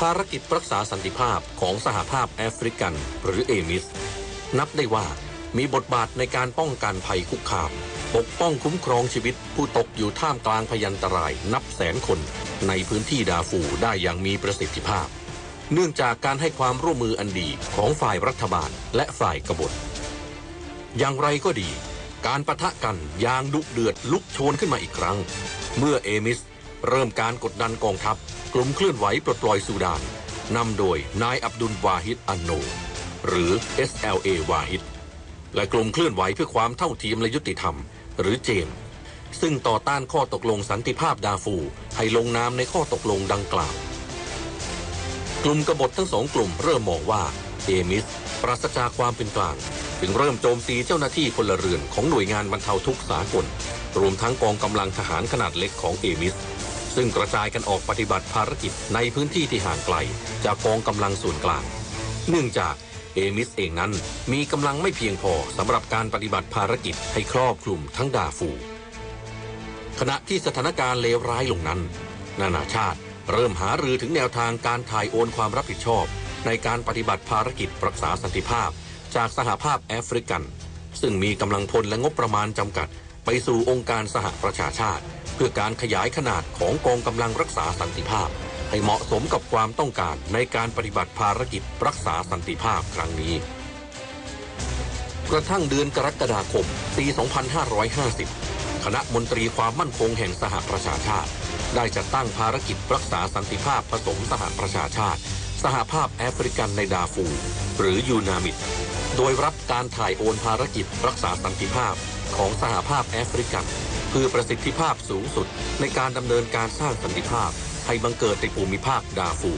ภารกิจรักษาสันติภาพของสหภาพแอฟริกัน หรือเอมิส นับได้ว่ามีบทบาทในการป้องกันภัยคุกคาม ปกป้องคุ้มครองชีวิต ผู้ตกอยู่ท่ามกลางพยันตรายนับแสนคน ในพื้นที่ดาฟูได้อย่างมีประสิทธิภาพ เนื่องจากการให้ความร่วมมืออันดีของฝ่ายรัฐบาลและฝ่ายกบฏ อย่างไรก็ดี การประทะกันยางดุเดือดลุกโชนขึ้นมาอีกครั้ง เมื่อเอมิส เริ่มการกดดันกองทัพ กลุ่มเคลื่อนไหวปลดปล่อยซูดานนำโดยนายอับดุลวาฮิดอันโน หรือ SLA วาฮิดและกลุ่มเคลื่อนไหวเพื่อความเท่าเทียมและยุติธรรม หรือเจม ซึ่งต่อต้านข้อตกลงสันติภาพดาฟูให้ลงนามในข้อตกลงดังกล่าว กลุ่มกบฏทั้งสองกลุ่มเริ่มมองว่าเอมิสปราศจากความเป็นกลางจึงเริ่มโจมตีเจ้าหน้าที่พลเรือนของหน่วยงานบรรเทาทุกข์สากล รวมทั้งกองกำลังทหารขนาดเล็กของเอมิส ซึ่งกระจายกันออกปฏิบัติภารกิจในพื้นที่ที่ห่างไกล จากกองกำลังส่วนกลาง เนื่องจากเอมิสเองนั้นมีกำลังไม่เพียงพอสำหรับการปฏิบัติภารกิจให้ครอบคลุมทั้งดาฟู ขณะที่สถานการณ์เลวร้ายลงนั้น นานาชาติเริ่มหารือถึงแนวทางการถ่ายโอนความรับผิดชอบ ในการปฏิบัติภารกิจรักษาสันติภาพ จากสหภาพแอฟริกัน ซึ่งมีกำลังพลและงบประมาณจำกัด ไปสู่องค์การสหประชาชาติ เพื่อการขยายขนาดของกองกำลังรักษาสันติภาพ ให้เหมาะสมกับความต้องการในการปฏิบัติภารกิจรักษาสันติภาพครั้งนี้ กระทั่งเดือนกรกฎาคม ปี 2550 คณะมนตรีความมั่นคงแห่งสหประชาชาติ ได้จัดตั้งภารกิจรักษาสันติภาพผสมสหประชาชาติ สหภาพแอฟริกันในดาฟู หรือยูนามิดโดยรับการถ่ายโอนภารกิจรักษาสันติภาพของสหภาพแอฟริกัน เพื่อประสิทธิภาพสูงสุดในการดำเนินการสร้างสันติภาพให้บังเกิดในภูมิภาคดาฟู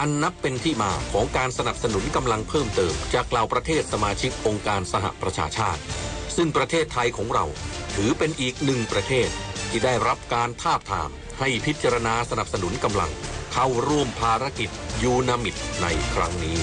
อันนับเป็นที่มาของการสนับสนุนกำลังเพิ่มเติม จากเหล่าประเทศสมาชิกองค์การสหประชาชาติ ซึ่งประเทศไทยของเราถือเป็นอีกหนึ่งประเทศ ที่ได้รับการทาบทามให้พิจารณาสนับสนุนกำลัง เข้าร่วมภารกิจยูนามิดในครั้งนี้